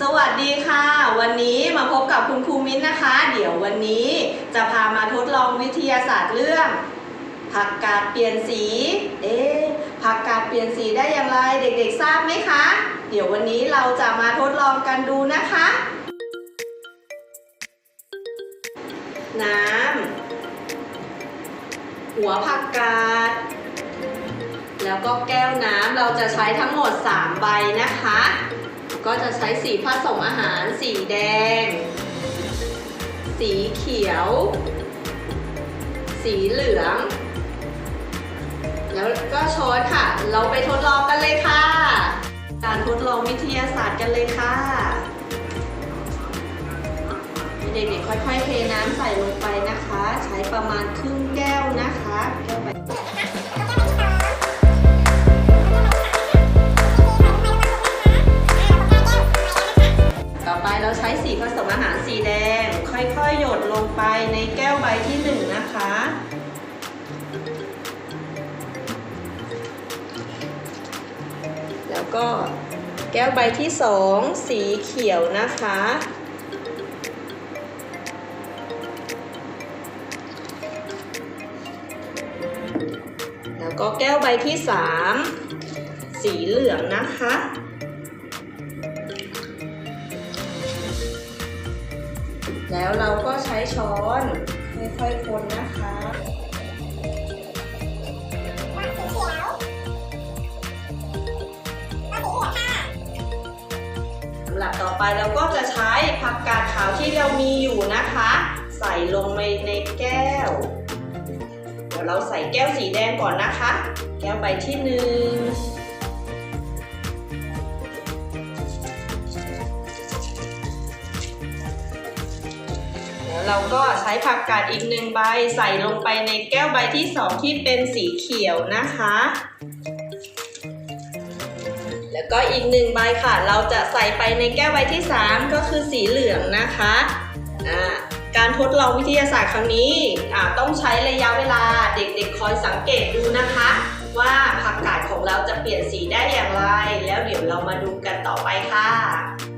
สวัสดีค่ะ วันนี้มาพบกับคุณครูมิ้นนะคะ เดี๋ยววันนี้จะพามาทดลองวิทยาศาสตร์เรื่อง ผักกาดเปลี่ยนสี เอ๊ะผักกาดเปลี่ยนสีได้อย่างไรเด็กๆทราบไหมคะ เดี๋ยววันนี้เราจะมาทดลองกันดูนะคะ น้ำหัวผักกาด แล้วก็แก้วน้ำเราจะใช้ทั้งหมด 3 ใบนะคะ ก็จะใช้สีผสมอาหาร สีแดง สีเขียว สีเหลือง แล้วก็ช้อนค่ะ เราไปทดลองกันเลยค่ะ การทดลองวิทยาศาสตร์กันเลยค่ะเด็กๆค่อยๆเทน้ำใส่ลงไปนะคะ ใช้ประมาณครึ่งแก้วนะคะแก้วใบ แก้วใบที่สองสีเขียวนะคะ แล้วก็แก้วใบที่สามสีเหลืองนะคะแล้วเราก็ใช้ช้อนค่อยๆคนนะคะ หรับต่อไปเราก็จะใช้ผักกาดขาวที่เรามีอยู่นะคะ ใส่ลงในในแก้ว เดี๋ยวเราใส่แก้วสีแดงก่อนนะคะ แก้วใบที่หนึ่งแล้วเราก็ใช้ผักกาดอีกหนึ่งใบใส่ลงไปในแก้วใบที่สองที่เป็นสีเขียวนะคะ แล้วก็อีกหนึ่งใบค่ะ เราจะใส่ไปในแก้วใบที่สามก็คือสีเหลืองนะคะการทดลองวิทยาศาสตร์ครั้งนี้ต้องใช้ระยะเวลาเด็กๆ คอยสังเกตดูนะคะ ว่าผักกาดของเราจะเปลี่ยนสีได้อย่างไร แล้วเดี๋ยวเรามาดูกันต่อไปค่ะ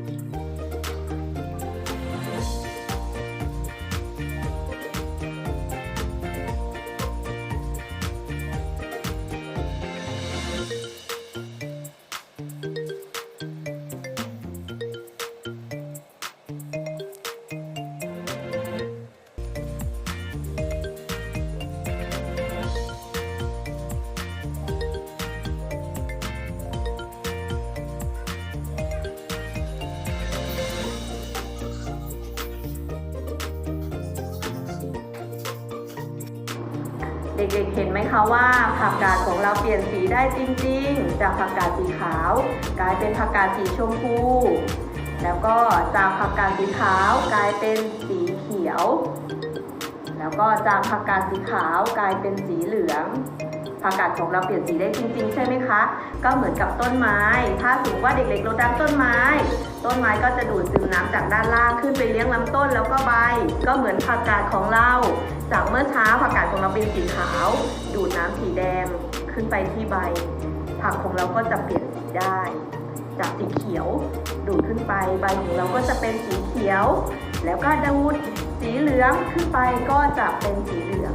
ด็กๆเห็นไหมคะว่าผักกาดของเราเปลี่ยนสีได้จริงๆ จากผักกาดสีขาว กลายเป็นผักกาดสีชมพู แล้วก็จากผักกาดสีขาวกลายเป็นสีเขียว แล้วก็จากผักกาดสีขาวกลายเป็นสีเหลือง ผักกาดของเราเปลี่ยนสีได้จริงๆ ใช่ไหมคะ ก็เหมือนกับต้นไม้ ถ้าสมมติว่าเด็กๆรดน้ำต้นไม้ ต้นไม้ก็จะดูดซึมน้ำจากด้านล่างขึ้นไปเลี้ยงลำต้นแล้วก็ใบ ก็เหมือนผักกาดของเรา จากเมื่อเช้าผักกาดของเราเป็นสีขาว ดูดน้ำสีแดงขึ้นไปที่ใบ ผักของเราก็จะเปลี่ยนสีได้ จากสีเขียวดูดขึ้นไปใบของเราก็จะเป็นสีเขียว แล้วก็ดูดสีเหลืองขึ้นไปก็จะเป็นสีเหลือง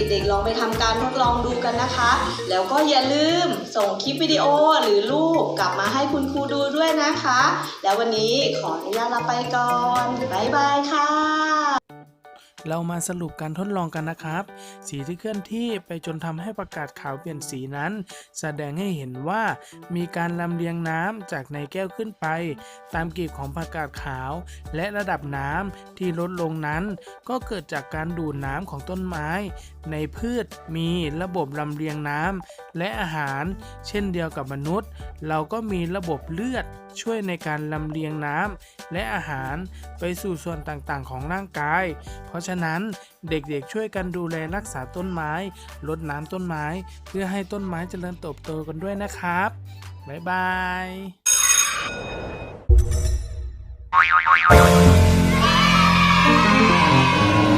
เด็กๆลองไปทำการทดลองดูกันนะคะ แล้วก็อย่าลืมส่งคลิปวิดีโอหรือรูปกลับมาให้คุณครูดูด้วยนะคะ แล้ววันนี้ขออนุญาตลาไปก่อน บ๊ายบายค่ะ เรามาสรุปการทดลองกันนะครับ สีที่เคลื่อนที่ไปจนทำให้ประกาศขาวเปลี่ยนสีนั้น แสดงให้เห็นว่ามีการลำเลียงน้ำจากในแก้วขึ้นไป ตามกีบของประกาศขาว และระดับน้ำที่ลดลงนั้น ก็เกิดจากการดูดน้ำของต้นไม้ ในพืชมีระบบลำเลียงน้ำและอาหาร เช่นเดียวกับมนุษย์ เราก็มีระบบเลือดช่วยในการลำเลียงน้ำและอาหารไปสู่ส่วนต่างๆ ของร่างกาย เพราะฉะนั้นเด็กๆช่วยกันดูแลรักษาต้นไม้ลดน้ำต้นไม้ เพื่อให้ต้นไม้เจริญเติบโตกันด้วยนะครับ บ๊ายบาย Thank.